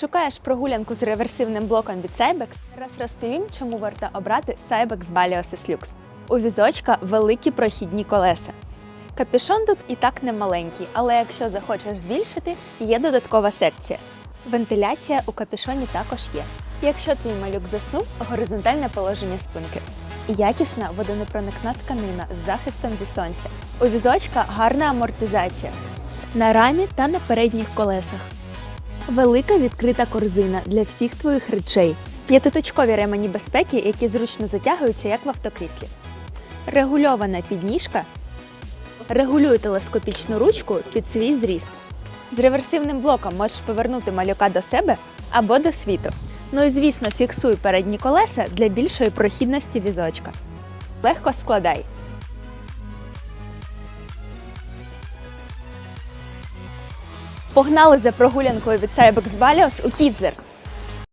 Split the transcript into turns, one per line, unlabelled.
Шукаєш прогулянку з реверсивним блоком від Cybex? Зараз розповім, чому варто обрати Cybex Baliosis Lux. У візочка великі прохідні колеса. Капюшон тут і так не маленький, але якщо захочеш збільшити, є додаткова секція. Вентиляція у капюшоні також є. Якщо твій малюк заснув, горизонтальне положення спинки. Якісна водонепроникна тканина з захистом від сонця. У візочка гарна амортизація на рамі та на передніх колесах. Велика відкрита корзина для всіх твоїх речей. П'ятиточкові ремені безпеки, які зручно затягуються, як в автокріслі. Регульована підніжка регулює телескопічну ручку під свій зріст. З реверсивним блоком можеш повернути малюка до себе або до світу. Ну і звісно, фіксуй передні колеса для більшої прохідності візочка. Легко складай. Погнали за прогулянкою від Cybex Валіос у Кідзер.